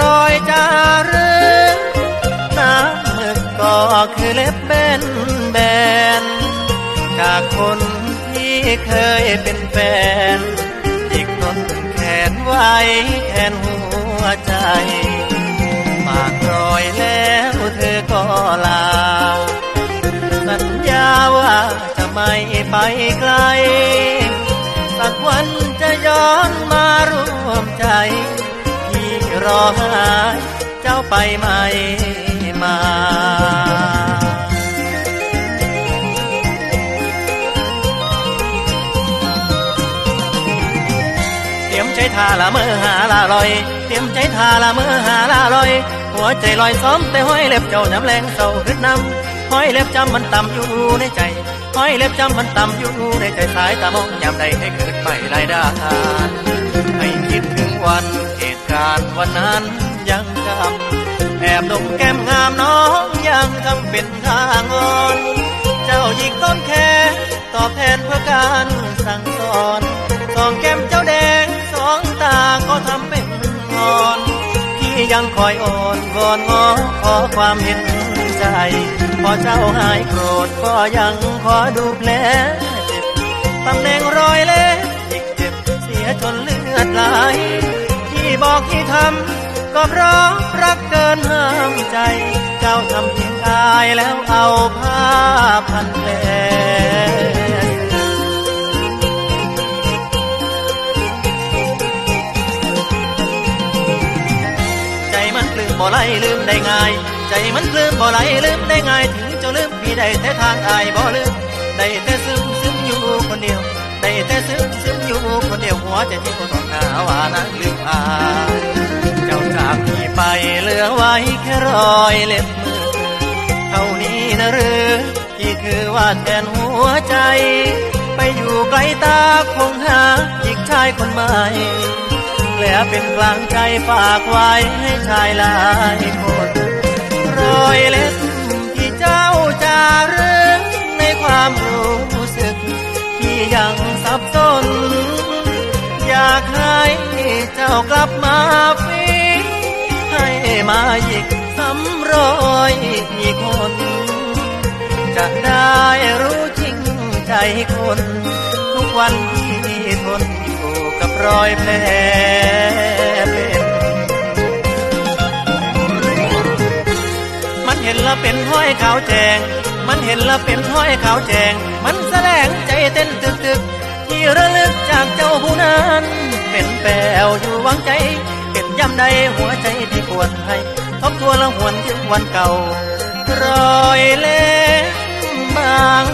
รอยจารึกน้ำหมึกก็คือเล็บเบนแบน จากคนที่เคยเป็นแฟนอีกต้นแขนไว้แทนหัวใจปากรอยแล้วเธอก็ลา สัญญาว่าจะไม่ไปไกล สักวันจะย้อนมา รอหาเจ้าไปไหมมาเตรียมใจทาละเมื่อหาละลอย เตรียมใจทาละเมื่อหาละลอย หัวใจลอยซ้อมแต่ห้อยเล็บเจ้าน้ำแรงเศร้าขึ้นน้ำห้อยเล็บจำมันต่ำอยู่ในใจห้อยเล็บจำมันต่ำอยู่ในใจสายตามองยามใดให้เกิดไม่ไรด้ให้ วันนั้นยังจำแอบดมแก้มงามน้องยังทำเป็นทางอ่อน เจ้าหญิงต้นแค่ตอบแทนเพื่อการสั่งสอนสองแก้มเจ้าแดงสองตาก็ทำเป็นงอนที่ยังคอยอ่อนวอนงอขอความเห็นใจพอเจ้าหายโกรธก็ยังขอดูแผลเจ็บตำแหน่งรอยเล็บอีกเจ็บเสียจนเลือดไหล บอกที่ทำก็เพราะรักเกินห้ามใจ เจ้าทำเพียงอายแล้วเอาผ้าพันแผลใจมันลืมบ่ไหลลืมได้ง่าย ใจมันลืมบ่ไหลลืมได้ง่าย ถึงจะลืมพี่ได้แต่ทางอายบ่ลืมได้แต่ซึมซึมอยู่คนเดียว ได้แต่ซึมซึมอยู่คนเดียวหัวใจที่ก็ต้องหาว่านั้นลืมอาเจ้าจากพี่ไปเหลือไว้แค่รอยเล็บมือเท่านี้นะหรือที่คือว่าแทนหัวใจ ไปอยู่ไกลตาคงหาอีกชายคนใหม่และเป็นกลางใจฝากไว้ให้ชายหลายคนรอยเล็บ จ้ากลับมาฟีให้มาอีกสำรอยอีกคน จะได้รู้จริงใจคน ทุกวันที่ทนอยู่กับรอยแผลเป็นมันเห็นแล้วเป็นห้อยขาวแจง มันเห็นแล้วเป็นห้อยขาวแจง มันแสลงใจเต้นตึกตึกๆที่ระลึกจากเจ้าผู้นั้น เป็นแปวอยู่หวังใจเป็นย่ำใดหัวใจที่ปวดให้ทบทวนละหวนถึงวันเก่ารอยเล็บบาง